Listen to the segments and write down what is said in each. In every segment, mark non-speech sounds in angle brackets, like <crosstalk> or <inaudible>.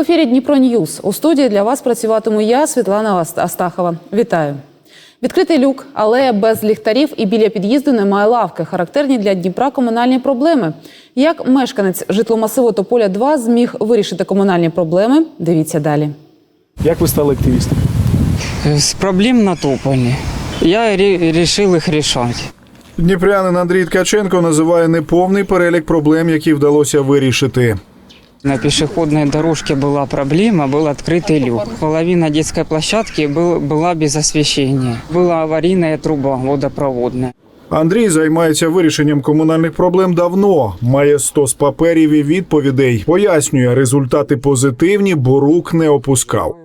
ефірі Дніпро Ньюз. У студії для вас працюватиму я, Світлана Астахова. Вітаю. Відкритий люк, але без ліхтарів і біля під'їзду немає лавки. Характерні для Дніпра комунальні проблеми. Як мешканець житломасиву Тополя 2 зміг вирішити комунальні проблеми? Дивіться далі. Як ви стали активістом? С проблем натопали. Я решил их решать. Дніпрянин Андрій Ткаченко називає неповний перелік проблем, які вдалося вирішити. На пешеходной дорожке была проблема, был открытый люк. Половина детской площадки был, была без освещения. Была аварийная труба водопроводная. Андрій займається вирішенням комунальних проблем давно. Має стос паперів і відповідей. Пояснює, результати позитивні, бо рук не опускав.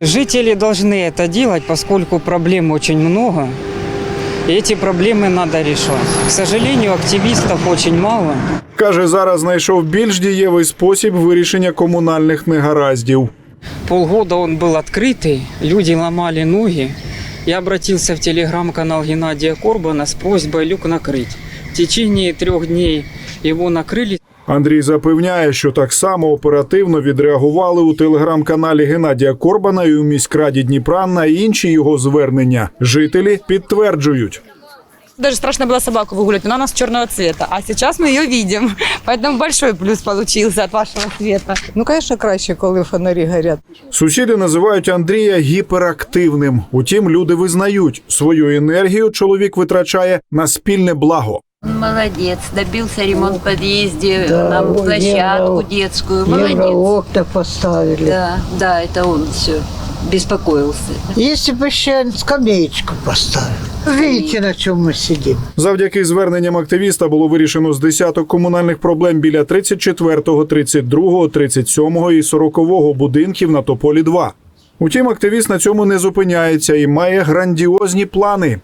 Жители должны это делать, поскольку проблем очень много. И эти проблемы надо решать. К сожалению, активистов очень мало. Каже, зараз знайшов більш дієвий спосіб вирішення комунальних негараздів. Полгода он был открытый, люди ломали ноги. Я обратился в телеграм-канал Геннадия Корбана с просьбой люк накрыть. В течение трех дней его накрыли. Андрій запевняє, що так само оперативно відреагували у телеграм-каналі Геннадія Корбана і у міськраді Дніпра на інші його звернення. Жителі підтверджують. Даже страшно было собаку выгулять, она у нас черного цвета. А сейчас мы ее видим. <laughs> Поэтому большой плюс получился от вашего цвета. Ну, звісно, краще, коли фонарі горять. Сусіди називають Андрія гіперактивним. Утім, люди визнають, свою енергію чоловік витрачає на спільне благо. Он молодец, добился ремонт в подъезде, Да, нам вот площадку евро- детскую. Молодец. Евроокна поставили. Да, да, это он все беспокоился. Если бы еще скамеечку поставили. Видите, на чем мы сидим. Завдяки зверненням активіста було вирішено з десяток комунальних проблем біля 34, 32, 37 і 40 будинків на Тополі 2. Утім, активіст на цьому не зупиняється і має грандіозні плани.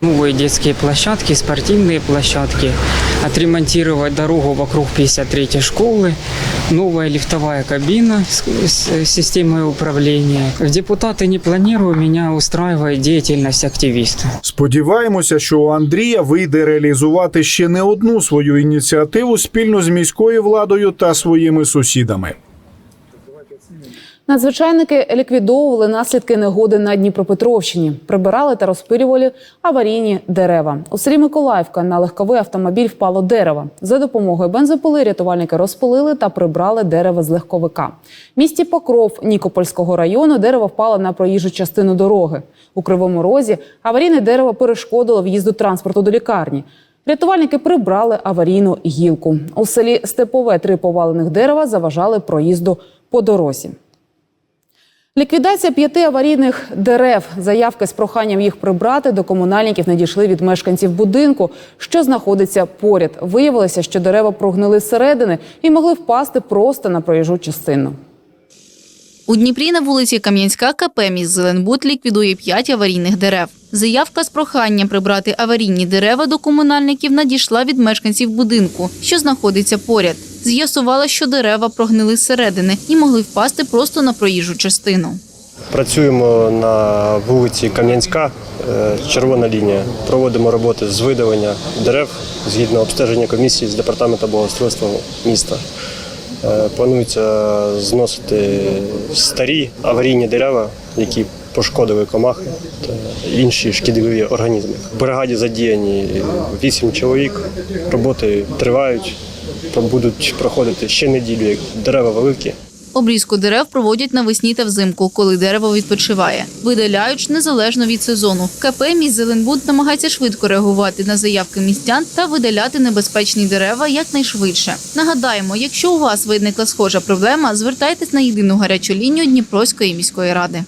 Новые детские площадки, спортивные площадки, отремонтировать дорогу вокруг 53-й школы, новая лифтовая кабина с, системой управления. Депутаты не планирую, меня устраивает деятельность активиста. Сподіваємося, що у Андрія вийде реалізувати ще не одну свою ініціативу спільно з міською владою та своїми сусідами. Надзвичайники ліквідовували наслідки негоди на Дніпропетровщині, прибирали та розпилювали аварійні дерева. У селі Миколаївка на легковий автомобіль впало дерево. За допомогою бензопили рятувальники розпилили та прибрали дерево з легковика. В місті Покров Нікопольського району дерево впало на проїжджу частину дороги. У кривому розі аварійне дерево перешкодило в'їзду транспорту до лікарні. Рятувальники прибрали аварійну гілку. У селі Степове три повалених дерева заважали проїзду по дорозі. Ліквідація п'яти аварійних дерев. Заявки з проханням їх прибрати до комунальників надійшли від мешканців будинку, що знаходиться поряд. Виявилося, що дерева прогнили зсередини і могли впасти просто на проїжджу частину. У Дніпрі на вулиці Кам'янська КП «Міс Зеленбуд» ліквідує 5 аварійних дерев. Заявка з проханням прибрати аварійні дерева до комунальників надійшла від мешканців будинку, що знаходиться поряд. З'ясувала, що дерева прогнили зсередини і могли впасти просто на проїжджу частину. Працюємо на вулиці Кам'янська, е, червона лінія. Проводимо роботи з видалення дерев згідно обстеження комісії з департаменту благоустройства міста. Е, Планується зносити старі аварійні дерева, які пошкодили комахи та інші шкідливі організми. В бригаді задіяні 8 чоловік. Роботи тривають, будуть проходити ще неділю, як дерева великі. Обрізку дерев проводять навесні та взимку, коли дерево відпочиває. Видаляють незалежно від сезону. КП «Міс Зеленбуд» намагається швидко реагувати на заявки містян та видаляти небезпечні дерева якнайшвидше. Нагадаємо, якщо у вас виникла схожа проблема, звертайтесь на єдину гарячу лінію Дніпровської міської ради.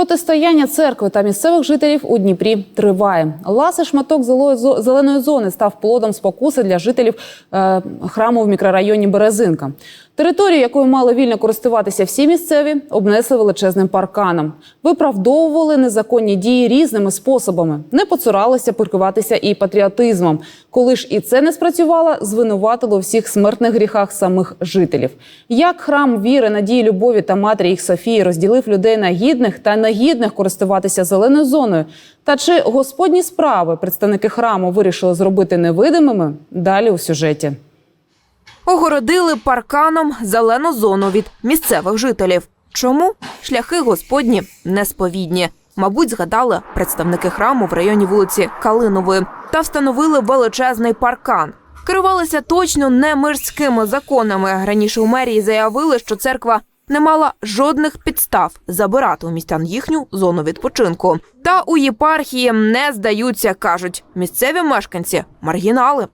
Протистояння церкви та місцевих жителів у Дніпрі триває. Ласий шматок зеленої зони став плодом спокуси для жителів е, храму в мікрорайоні Березинка. Територію, якою мали вільно користуватися всі місцеві, обнесли величезним парканом. Виправдовували незаконні дії різними способами. Не поцуралися паркуватися і патріотизмом. Коли ж і це не спрацювало, звинуватило всіх смертних гріхах самих жителів. Як храм віри, надії, любові та матері їх Софії розділив людей на гідних та принагідних користуватися зеленою зоною. Та чи господні справи представники храму вирішили зробити невидимими? Далі у сюжеті. Огородили парканом зелену зону від місцевих жителів. Чому шляхи господні несповідні? Мабуть, згадали представники храму в районі вулиці Калинової та встановили величезний паркан. Керувалися точно не мирськими законами. Раніше у мерії заявили, що церква не мала жодних підстав забирати у містян їхню зону відпочинку. Та у єпархії не здаються, кажуть місцеві мешканці маргінали.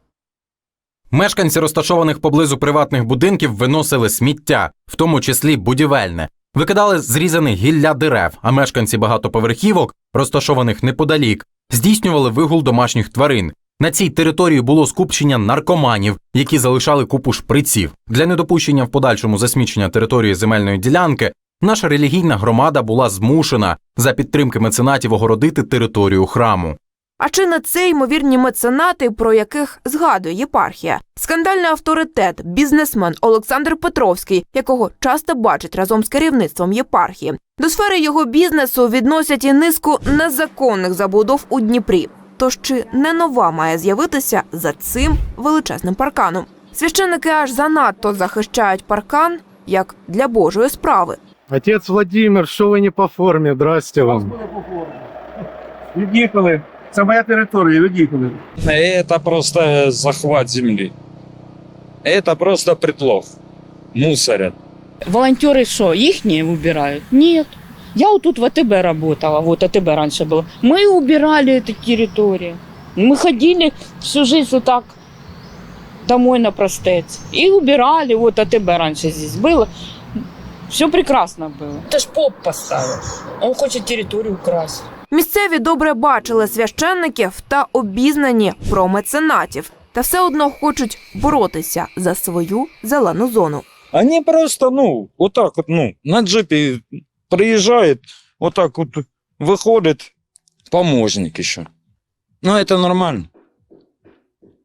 Мешканці розташованих поблизу приватних будинків виносили сміття, в тому числі будівельне, викидали зрізане гілля дерев, а мешканці багатоповерхівок, розташованих неподалік, здійснювали вигул домашніх тварин. На цій території було скупчення наркоманів, які залишали купу шприців. Для недопущення в подальшому засмічення території земельної ділянки наша релігійна громада була змушена за підтримки меценатів огородити територію храму. А чи не це ймовірні меценати, про яких згадує єпархія? Скандальний авторитет, бізнесмен Олександр Петровський, якого часто бачать разом з керівництвом єпархії. До сфери його бізнесу відносять і низку незаконних забудов у Дніпрі. Тож чи не нова має з'явитися за цим величезним парканом? Священники аж занадто захищають паркан як для Божої справи. Отець Владимир, що ви не по формі? Здрасте вам. Від'їхали. Це моя територія, від'їхали. Это просто захват земли. Это просто предлог. Мусорят. Волонтеры что, их не убирают? Нет. Я вот тут в АТБ работала, вот АТБ раньше было. Мы убирали эту территорию. Мы ходили всю жизнь вот так домой на простец. И убирали, вот АТБ раньше здесь было. Все прекрасно было. Это ж поп поставил. Он хочет территорию украсть. Місцеві добре бачили священників та обізнані про меценатів, та все одно хочуть боротися за свою зелену зону. Они просто, ну, вот так вот, ну, на джипе приезжает, вот так вот выходит помощник еще. Ну, это нормально.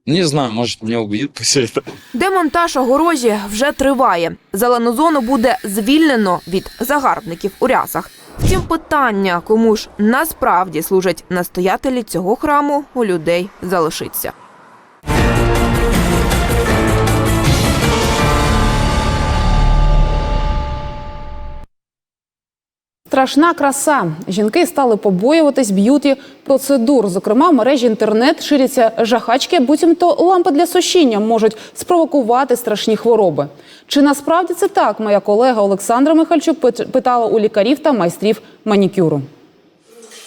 Не знаю, может, меня убьют после этого. Демонтаж огорожі вже триває. Зелену зону буде звільнено від загарбників у рясах. Втім, питання, кому ж насправді служать настоятелі цього храму, у людей залишиться. Страшна краса. Жінки стали побоюватись б'юті процедур. Зокрема, в мережі інтернет ширяться жахачки, буцімто лампи для сушіння можуть спровокувати страшні хвороби. Чи насправді це так? Моя колега Олександра Михальчук пит- питала у лікарів та майстрів манікюру.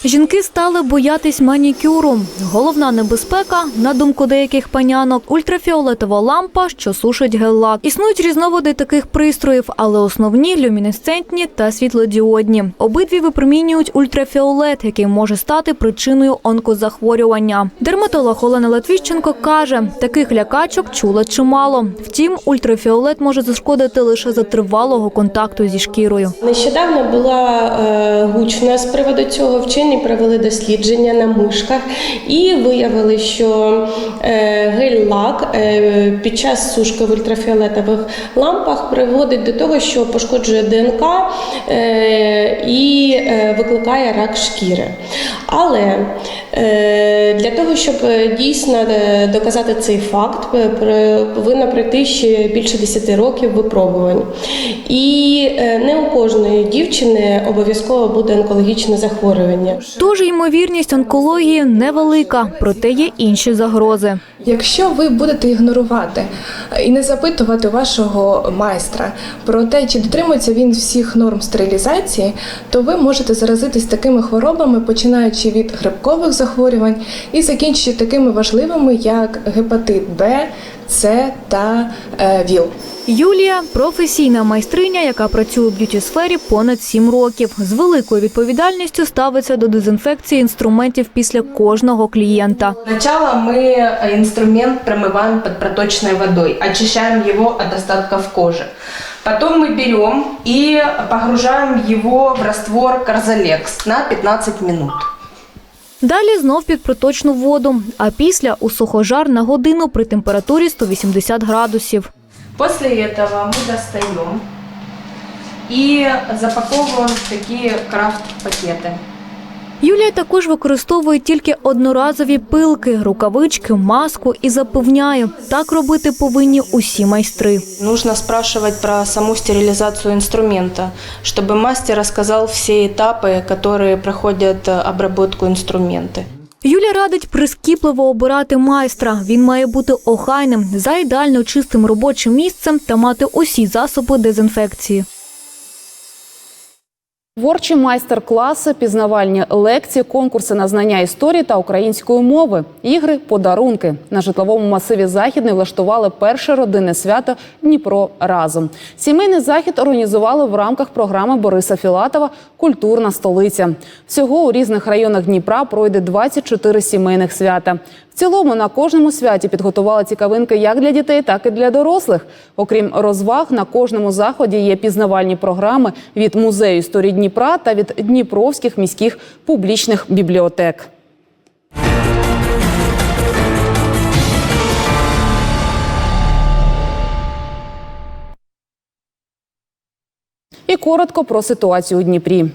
Жінки стали боятись манікюру. Головна небезпека, на думку деяких панянок, ультрафіолетова лампа, що сушить гель-лак. Існують різновиди таких пристроїв, але основні люмінесцентні та світлодіодні. Обидві випромінюють ультрафіолет, який може стати причиною онкозахворювання. Дерматолог Олена Латвіщенко каже, таких лякачок чула чимало. Втім, ультрафіолет може зашкодити лише за тривалого контакту зі шкірою. Нещодавно була е, гучна з приводу цього. Вчені провели дослідження на мишках і виявили, що е, гель-лак е, під час сушки в ультрафіолетових лампах приводить до того, що пошкоджує ДНК е, і викликає рак шкіри. Але для того, щоб дійсно доказати цей факт, повинно пройти ще більше 10 років випробувань. І не у кожної дівчини обов'язково буде онкологічне захворювання. Тож ймовірність онкології невелика, проте є інші загрози. Якщо ви будете ігнорувати і не запитувати вашого майстра про те, чи дотримується він всіх норм стерилізації, то ви можете заразитись такими хворобами, починаючи від грибкових захворювань і закінчуючи такими важливими, як гепатит Б, С та е, ВІЛ. Юлія професійна майстриня, яка працює у б'юті сфері понад сім років. З великою відповідальністю ставиться до дезінфекції інструментів після кожного клієнта. Сначала мы инструмент промываем под проточной водой, очищаем его от остатков кожи. Потом мы берем и погружаем его в раствор Карзалекс на 15 минут. Далі знов під проточну воду, а після у сухожар на годину при температурі 180 градусів. Після цього ми достаємо і запаковуємо в такі крафт-пакети. Юлія також використовує тільки одноразові пилки, рукавички, маску і запевняє, так робити повинні усі майстри. Нужно спрашивать про саму стерилизацию инструмента, чтобы мастер рассказал все этапы, которые проходят э, обработку инструмента. Юля радить прискіпливо обирати майстра. Він має бути охайним, за ідеально чистим робочим місцем та мати усі засоби дезінфекції. Творчі майстер-класи, пізнавальні лекції, конкурси на знання історії та української мови, ігри, подарунки. На житловому масиві Західний влаштували перше родинне свято Дніпро разом. Сімейний захід організували в рамках програми Бориса Філатова Культурна столиця. Всього у різних районах Дніпра пройде 24 сімейних свята. Цілому на кожному святі підготували цікавинки як для дітей, так і для дорослих. Окрім розваг, на кожному заході є пізнавальні програми від музею історії Дніпра та від дніпровських міських публічних бібліотек. І коротко про ситуацію у Дніпрі.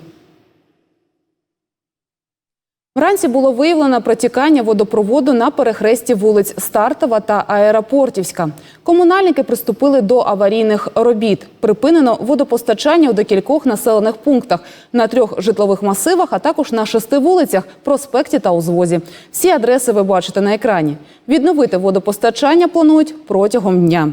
Вранці було виявлено протікання водопроводу на перехресті вулиць Стартова та Аеропортівська. Комунальники приступили до аварійних робіт. Припинено водопостачання у декількох населених пунктах на трьох житлових масивах, а також на шести вулицях, проспекті та узвозі. Всі адреси ви бачите на екрані. Відновити водопостачання планують протягом дня.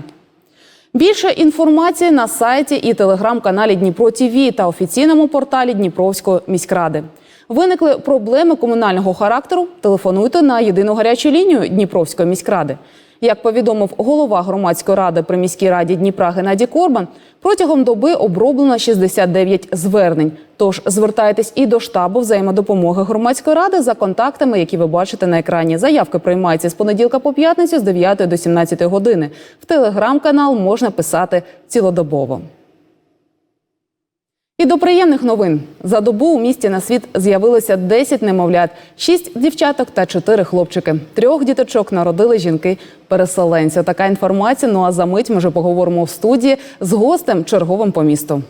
Більше інформації на сайті і телеграм-каналі Дніпро ТІВІ та офіційному порталі Дніпровської міськради. Виникли проблеми комунального характеру. Телефонуйте на єдину гарячу лінію Дніпровської міськради. Як повідомив голова громадської ради при міській раді Дніпра Геннадій Корбан, протягом доби оброблено 69 звернень. Тож звертайтесь і до штабу взаємодопомоги громадської ради за контактами, які ви бачите на екрані. Заявки приймаються з понеділка по п'ятницю з 9 до 17 години. В телеграм-канал можна писати цілодобово. І до приємних новин за добу у місті на світ з'явилося 10 немовлят, 6 дівчаток та 4 хлопчики. Трьох діточок народили жінки-переселенці. Така інформація. Ну а за мить ми вже поговоримо в студії з гостем черговим по місту.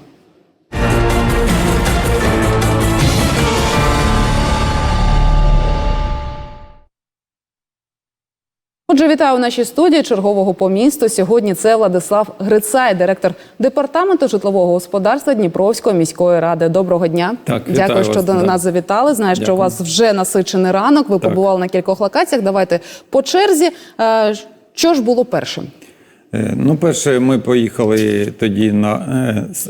Отже, вітаю у нашій студії чергового по місту. Сьогодні це Владислав Грицай, директор департаменту житлового господарства Дніпровської міської ради. Доброго дня. Так, Дякую, вітаю що до да. нас завітали. Знаю, що у вас вже насичений ранок. Ви Так. побували на кількох локаціях. Давайте по черзі. Е, Що ж було першим? Е, Ну, перше, ми поїхали тоді на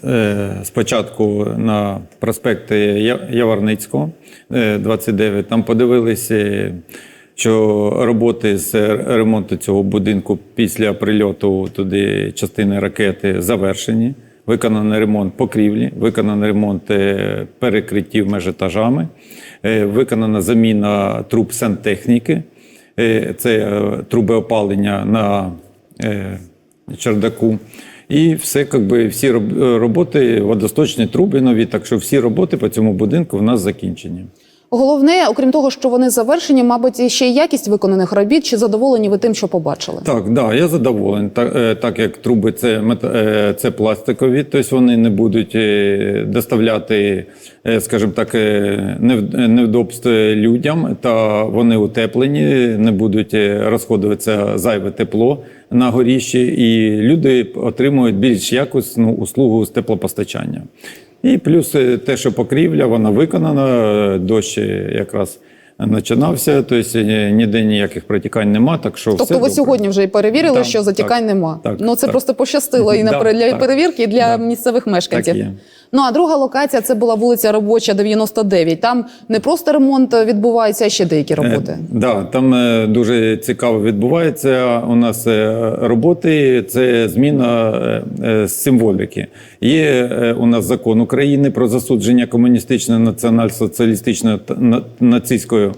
е, спочатку на проспект Я- Яворницького, е, 29. Там подивилися, що роботи з ремонту цього будинку після прильоту туди частини ракети завершені. Виконаний ремонт покрівлі, виконаний ремонт е, перекриттів між етажами, е, виконана заміна труб сантехніки. Е, Це труби опалення на чердаку. І все, как би, всі роботи, водосточні труби нові, так що всі роботи по цьому будинку в нас закінчені. Головне, окрім того, що вони завершені, мабуть, ще й якість виконаних робіт. Чи задоволені ви тим, що побачили? Так, да, я задоволений. Так, е, так як труби це, е, це пластикові, тобто вони не будуть е, доставляти, скажімо так, невдобств людям, та вони утеплені, не будуть розходуватися зайве тепло на горіщі, і люди отримують більш якісну услугу з теплопостачання. І плюс е, те, що покрівля, вона виконана, е, дощ е, якраз починався, тобто ніде ніяких протікань нема, так що Тобто все ви добре. сьогодні вже і перевірили, Так, що затікань так, нема. так, ну це так. просто пощастило і на Да, для так. перевірки, і для місцевих мешканців. Так є. Ну а друга локація це була вулиця Робоча, 99. Там не просто ремонт відбувається, а ще деякі роботи. Е, да, там е, дуже цікаво відбувається. У нас е, роботи це зміна е, е, символіки. Є е, у нас закон України про засудження комуністичної націонал-соціалістичної та- на- нацистської е, е,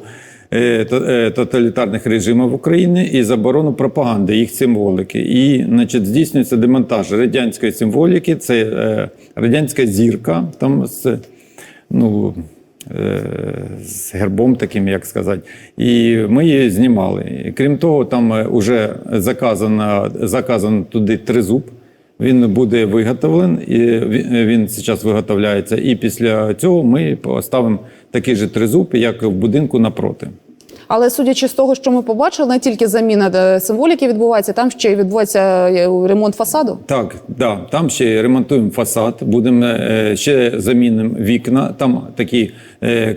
тоталітарних режимів України і заборону пропаганди їх символики. І значить, здійснюється демонтаж радянської символіки. Це е, радянська зірка. Там з ну. е, З гербом таким, як сказати, і ми її знімали. Крім того, там вже заказано, заказано туди тризуб, Він буде виготовлений, і він- зараз виготовляється. І після цього ми поставимо такий же тризуб, як в будинку напроти. Але судячи з того, що ми побачили, не тільки заміна е, символіки відбувається, там ще й відбувається е, ремонт фасаду. Так, да, там ще ремонтуємо фасад, будемо е, ще замінимо вікна. Там такі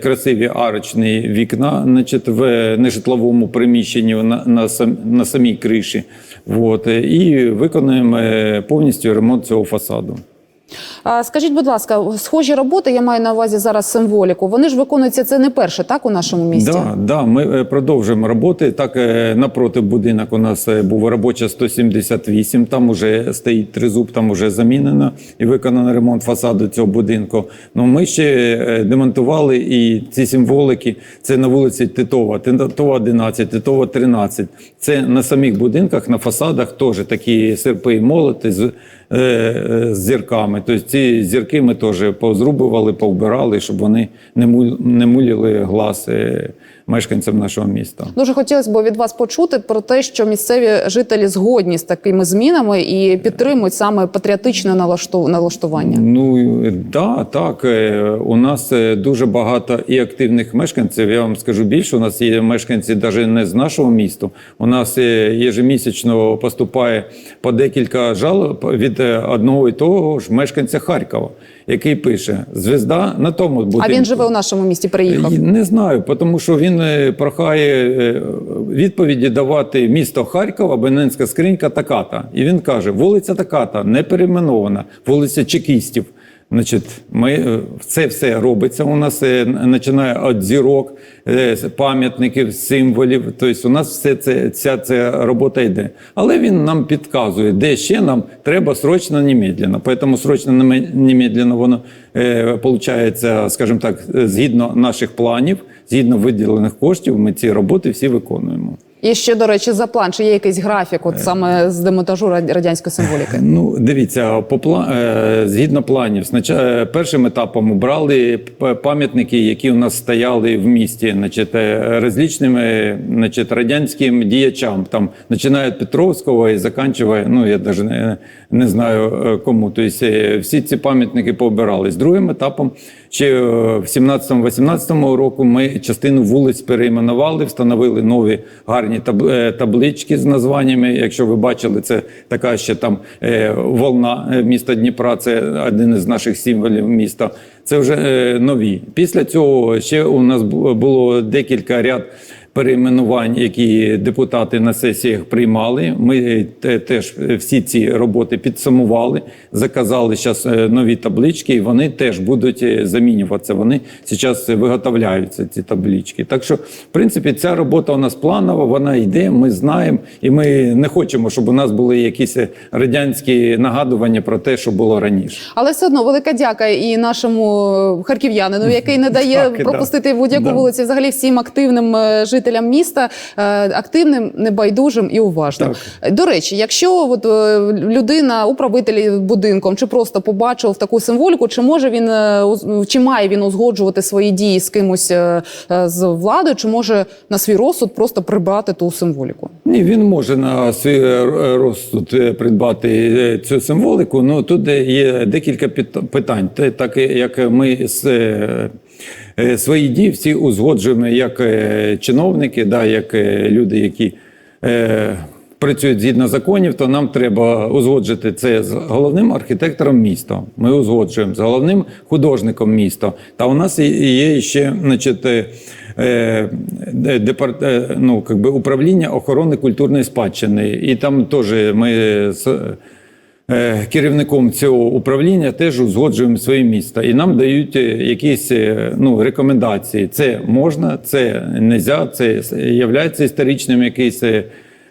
красиві арочні вікна, значить, в нежитловому приміщенні на, на, на самій криші. Вот, е, і виконуємо е, повністю ремонт цього фасаду. Скажіть, будь ласка, схожі роботи, я маю на увазі зараз символіку. Вони ж виконуються це не перше, так у нашому місті. Да, да, ми е, продовжуємо роботи. Так, е, напроти будинок у нас е, був робоча 178, там уже стоїть тризуб, там уже замінено і виконано ремонт фасаду цього будинку. Ну, ми ще демонтували і ці символики. Це на вулиці Титова, Титова 11, Титова 13. Це на самих будинках, на фасадах теж такі серпи і молоти з, з зірками. Тобто ці зірки ми теж позрубували, повбирали, щоб вони не, муляли глаз е, мешканцям нашого міста. Дуже хотілося б від вас почути про те, що місцеві жителі згодні з такими змінами і підтримують саме патріотичне налашту- налаштування. Ну да, так. е, У нас е, дуже багато і активних мешканців. Я вам скажу більше. У нас є мешканці навіть не з нашого міста. У нас е, ежемісячно поступає по декілька жалоб від е, одного і того ж мешканця Харкова, який пише Звезда на тому будинку. А він живе у нашому місті, приїхав. Не знаю, тому що він е, прохає е, відповіді давати місто Харків, абонентська скринька таката. І він каже: вулиця таката не перейменована, вулиця чекістів. Значить, ми е, це все робиться. У нас е, починає від зірок, е, пам'ятників, символів. Тобто, у нас все це ця, ця робота йде. Але він нам підказує, де ще нам треба срочно немедленно. Тому срочно неме- немедленно воно получається, скажімо так, згідно наших планів, згідно виділених коштів, ми ці роботи всі виконуємо. І ще, до речі, за план, чи є якийсь графік, от саме з демонтажу радянської символіки? Ну, дивіться, по пла... е, згідно планів, е, першим етапом обрали пам'ятники, які у нас стояли в місті, значить, е, е, значить, радянським діячам, там, починає від Петровського і закінчує, ну, я навіть не, не знаю е, кому. Тобто, е, всі ці пам'ятники пообирались. Другим етапом, ще в 17-18 року ми частину вулиць перейменували, встановили нові гарні е, таблички з названнями. Якщо ви бачили, це така ще там е, волна е, міста Дніпра, це один із наших символів міста. Це вже нові. Після цього ще у нас було декілька ряд перейменувань, які депутати на сесіях приймали. Ми теж всі ці роботи підсумували, заказали зараз нові таблички, і вони теж будуть е, замінюватися. Вони зараз виготовляються, ці таблички. Так що, в принципі, ця робота у нас планова, вона йде, ми знаємо, і ми не хочемо, щоб у нас були якісь радянські нагадування про те, що було раніше. Але все одно велика дяка і нашому харків'янину, <laughs> який не дає Так, да. пропустити будь-яку Да. вулицю, взагалі всім активним е, жителям міста, е, активним, небайдужим і уважним. До речі, якщо от, е, людина, управитель будинком, чи просто побачив таку символіку, чи може він е, чи має він узгоджувати свої дії з кимось з владою, чи може на свій розсуд просто прибрати ту символіку? Ні, він може на свій розсуд придбати цю символіку. Ну тут є декілька питань. Так як ми з свої дії всі узгоджуємо як е, чиновники, да, як е, люди, які е, працюють згідно законів, то нам треба узгоджити це з головним архітектором міста. Ми узгоджуємо з головним художником міста. Та у нас є ще, значить. е, е, департ, е, ну, как управління охорони культурної спадщини. І там теж ми е, керівником цього управління теж узгоджуємо своє місто. І нам дають е, якісь е, ну, рекомендації. Це можна, це не можна, це є історичним якийсь.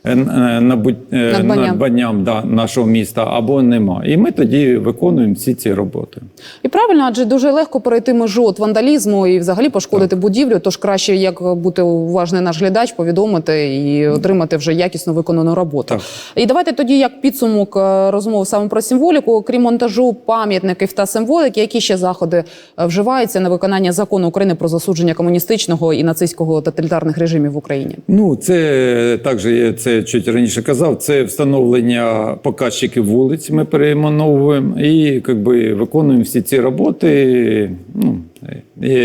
Е, е, е, Надбанням. надбанням да, нашого міста або нема. І ми тоді виконуємо всі ці роботи. І правильно, адже дуже легко перейти межу от вандалізму і взагалі пошкодити будівлю. Тож краще як бути уважний наш глядач, повідомити і отримати вже якісно виконану роботу. І давайте тоді, як підсумок е, розмов саме про символіку, крім монтажу пам'ятників та символіки, які ще заходи вживаються на виконання закону України про засудження комуністичного і нацистського тоталітарних режимів в Україні? Ну, це також є це це чуть раніше казав, це встановлення показчиків вулиць. Ми перейменовуємо і якби, виконуємо всі ці роботи, ну,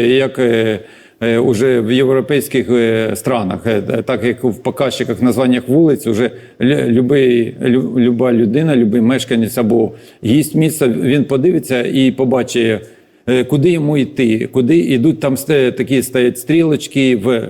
як е, е, уже в європейських е, странах, так як в показчиках названнях вулиць, уже лю- любий, лю- люба людина, любий мешканець або гість міста, він подивиться і побачить. Куди йому йти, куди йдуть там такі стоять стрілочки в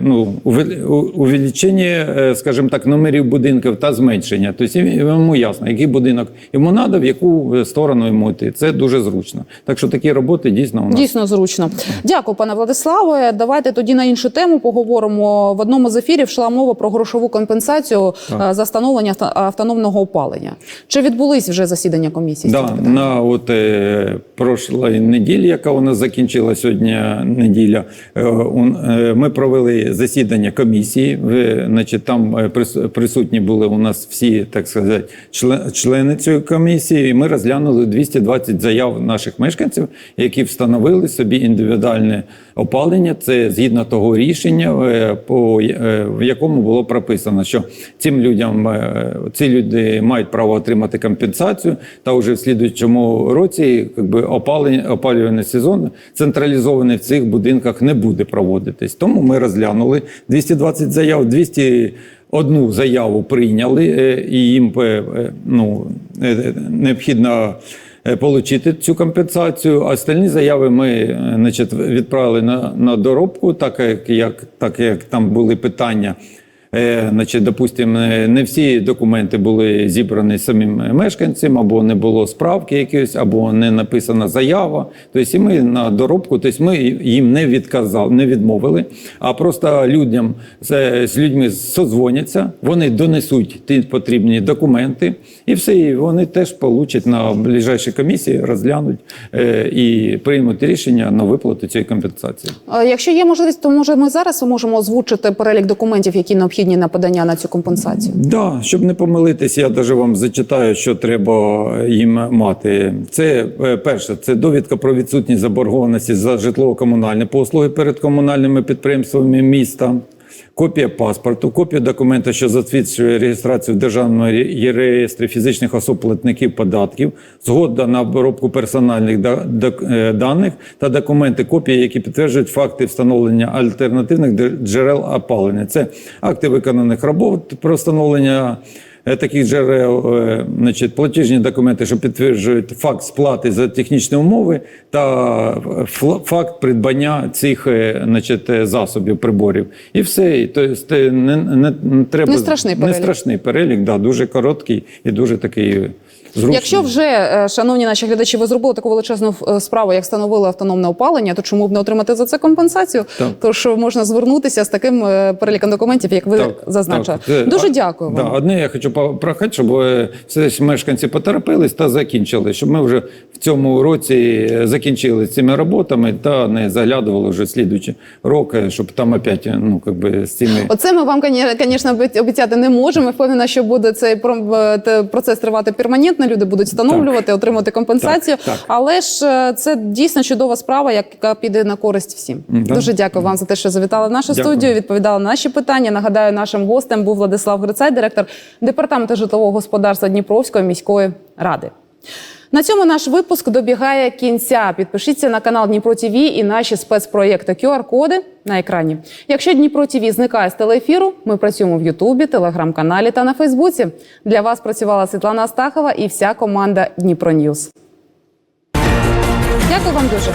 ну, уве- у- увеличення, е, скажімо так, номерів будинків та зменшення. Тобто йому ясно, який будинок йому треба, в яку сторону йому йти. Це дуже зручно. Так що такі роботи дійсно у нас Дійсно зручно. Дякую, пане Владиславе. Давайте тоді на іншу тему поговоримо. В одному з ефірів йшла мова про грошову компенсацію Так. е, за встановлення автономного опалення. Чи відбулись вже засідання комісії? Да, на от е, прошлої неділі, яка у нас закінчила сьогодні неділя, е, е, ми провели засідання комісії. Ви, значить, там е, присутні були у нас всі, так сказати, члени цієї комісії. І ми розглянули 220 заяв наших мешканців, які встановили собі індивідуальне опалення. Це згідно того рішення, е, по е, в якому було прописано, що цим людям ці люди мають право отримати компенсацію, та вже в слідуючому році якби, опалення, опалювальний сезон централізований в цих будинках не буде проводитись. Тому ми розглянули 220 заяв, 201 заяву прийняли, е, і їм е, е, ну, необхідно отримати цю компенсацію. А остальні заяви ми значить, відправили на, на доробку, так як, так як там були питання. Е, Значить, допустимо, е, не всі документи були зібрані самим мешканцем, або не було справки якоїсь, або не написана заява. Тобто, і ми на доробку, тобто ми їм не відказали, не відмовили, а просто людям з, людьми созвоняться, вони донесуть ті потрібні документи, і все, і вони теж получать на ближайшій комісії, розглянуть е, і приймуть рішення на виплату цієї компенсації. Якщо є можливість, то може ми зараз можемо озвучити перелік документів, які необхідні на подання на цю компенсацію. Да, щоб не помилитись, я даже вам зачитаю, що треба їм мати. Це е, перше, це довідка про відсутність заборгованості за житлово-комунальні послуги перед комунальними підприємствами міста. Копія паспорту, копія документа, що засвідчує реєстрацію в державному реєстрі фізичних осіб платників податків, згода на обробку персональних е, даних та документи, копії, які підтверджують факти встановлення альтернативних джерел опалення. Це акти виконаних робот про встановлення таких джерел, е, значить, платіжні документи, що підтверджують факт сплати за технічні умови та факт придбання цих е, значить, е, засобів, приборів. І все. І, Тобто е, не, не, не треба Не страшний перелік. Не страшний перелік, да, дуже короткий і дуже такий зручний. Якщо вже, е, шановні наші глядачі, ви зробили таку величезну е, справу, як встановили автономне опалення, то чому б не отримати за це компенсацію? Так. Тож можна звернутися з таким е, переліком документів, як ви Так, зазначили. так. Дуже а- дякую вам. Да, одне я хочу попрохати, щоб все ж мешканці поторопились та закінчили, щоб ми вже в цьому році закінчили цими роботами та не заглядували вже слідуючі роки, щоб там опять ну, как би, з цими. Оце ми вам, звісно, обіцяти не можемо. Впевнена, що буде цей про- процес тривати перманентно. Люди будуть встановлювати, отримувати компенсацію. Так, так. Але ж е, це дійсно чудова справа, яка піде на користь всім. Так. Дуже дякую вам за те, що завітали в нашу Дякую. студію. Відповідали на наші питання. Нагадаю, нашим гостем був Владислав Грицай, директор департаменту житлового господарства Дніпровської міської ради. На цьому наш випуск добігає кінця. Підпишіться на канал Дніпро ТВ і наші спецпроєкти QR-коди на екрані. Якщо Дніпро ТВ зникає з телеефіру, ми працюємо в Ютубі, телеграм-каналі та на Фейсбуці. Для вас працювала Світлана Астахова і вся команда Дніпро Ньюс. Дякую вам дуже.